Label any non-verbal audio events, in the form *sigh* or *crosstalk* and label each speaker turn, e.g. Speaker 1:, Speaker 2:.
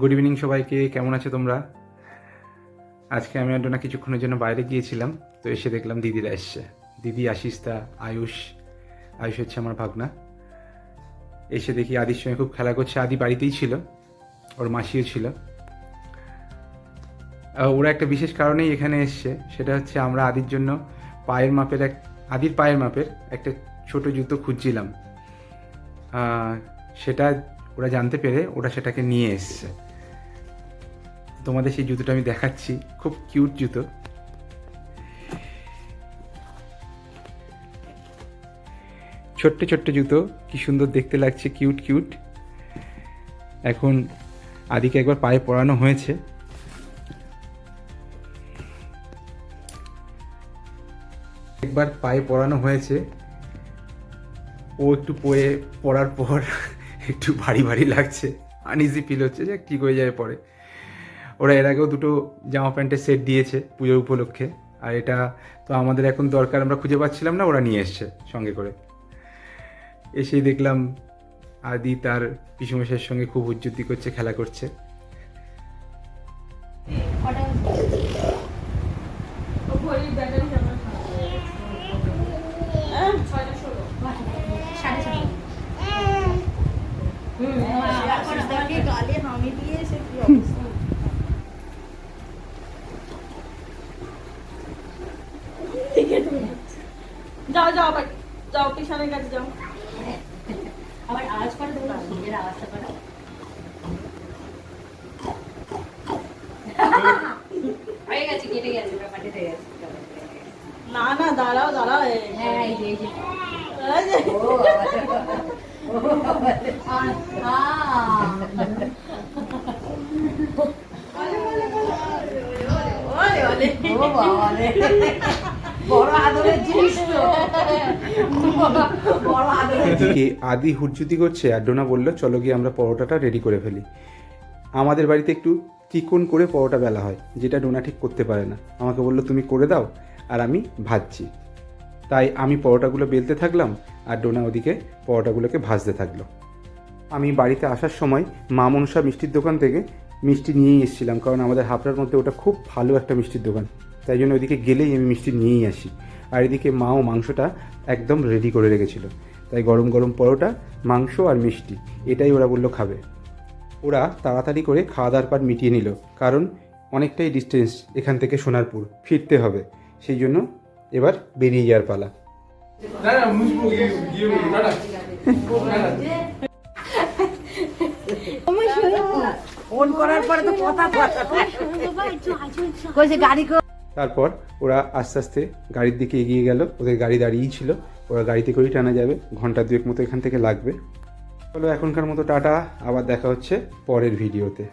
Speaker 1: Good evening সবাইকে, কেমন আছো তোমরা? আজকে আমি আর ডোনা কিছুক্ষণের জন্য বাইরে গিয়েছিলাম, তো এসে দেখলাম দিদিরা এসছে দিদি আশিসদা আয়ুষ আয়ুষ হচ্ছে আমার ভাগনা। এসে দেখি আদির সঙ্গে খুব খেলা করছে। আদি বাড়িতেই ছিল, ওর মাসিও ছিল। ওরা একটা বিশেষ কারণেই এখানে এসছে, সেটা হচ্ছে আমরা আদির জন্য পায়ের মাপের এক আদির পায়ের মাপের একটা ছোট জুতো খুঁজছিলাম। সেটা ওরা জানতে পেরে ওরা সেটাকে নিয়ে এসছে। তোমাদের সেই জুতোটা আমি দেখাচ্ছি। খুব কিউট জুতো। ছোট্ট ছোট্ট জুতো। কি সুন্দর দেখতে লাগছে, কিউট কিউট। এখন আদিকে একবার পায়ে পরানো হয়েছে। একবার পায়ে পরানো হয়েছে। ও একটু পয়ে পড়ার পর *laughs* একটু ভারী ভারী লাগছে। আনইজি ফিল হচ্ছে যে কী করে যায় পরে। ওরা এর আগেও দুটো জামা প্যান্টের সেট দিয়েছে পুজোর উপলক্ষে। আর এটা তো আমাদের এখন দরকার, আমরা খুঁজে পাচ্ছিলাম না, ওরা নিয়ে এসছে সঙ্গে করে। এসেই দেখলাম আদি তার পিসুমশাইয়ের সঙ্গে খুব উজ্জুতি করছে, খেলা করছে।
Speaker 2: যাও যাও আবার যাও পিছনের কাছে যাও
Speaker 3: আবার আওয়াজ করে দেবো নিজের আওয়াজটা করো হয়ে গেছে কেটে গেছে ব্যাপারটা কেটে গেছে
Speaker 2: না না দাঁড়াও দাঁড়াও এই
Speaker 3: হ্যাঁ এই যে এই যে
Speaker 1: এদিকে আদি হুজ্জুতি করছে আর ডোনা বলল চলো গিয়ে আমরা পরোটাটা রেডি করে ফেলি। আমাদের বাড়িতে একটু চিকন করে পরোটা বেলা হয় যেটা ডোনা ঠিক করতে পারে না। আমাকে বলল তুমি করে দাও আর আমি ভাজছি। তাই আমি পরোটাগুলো বেলতে থাকলাম আর ডোনা ওদিকে পরোটাগুলোকে ভাজতে থাকল। আমি বাড়িতে আসার সময় মা মনসা মিষ্টির দোকান থেকে মিষ্টি নিয়েই এসেছিলাম কারণ আমাদের হাবড়ার মধ্যে ওটা খুব ভালো একটা মিষ্টির দোকান। তাই জন্য ওইদিকে গেলেই আমি মিষ্টি নিয়েই আসি। আর এদিকে মাও মাংসটা একদম রেডি করে রেখেছিল। তাই গরম গরম পরোটা মাংস আর মিষ্টি এটাই ওরা বলল খাবে। ওরা তাড়াতাড়ি করে খাওয়া দাওয়ার পার মিটিয়ে নিল কারণ অনেকটাই ডিস্টেন্স এখান থেকে সোনারপুর ফিরতে হবে। সেই জন্য এবার বেরিয়ে যাওয়ার পালা।
Speaker 3: ফোন করার পরে তো কথা কইছে গাড়ি
Speaker 1: তারপর ওরা আস্তে আস্তে গাড়ির দিকে এগিয়ে গেল। ওদের গাড়ি দাঁড়িয়েই ছিল। ওরা গাড়িতে করেই টানা যাবে। ঘণ্টা দুয়েক মতো এখান থেকে লাগবে। চলো এখনকার মতো টাটা। আবার দেখা হচ্ছে পরের ভিডিওতে।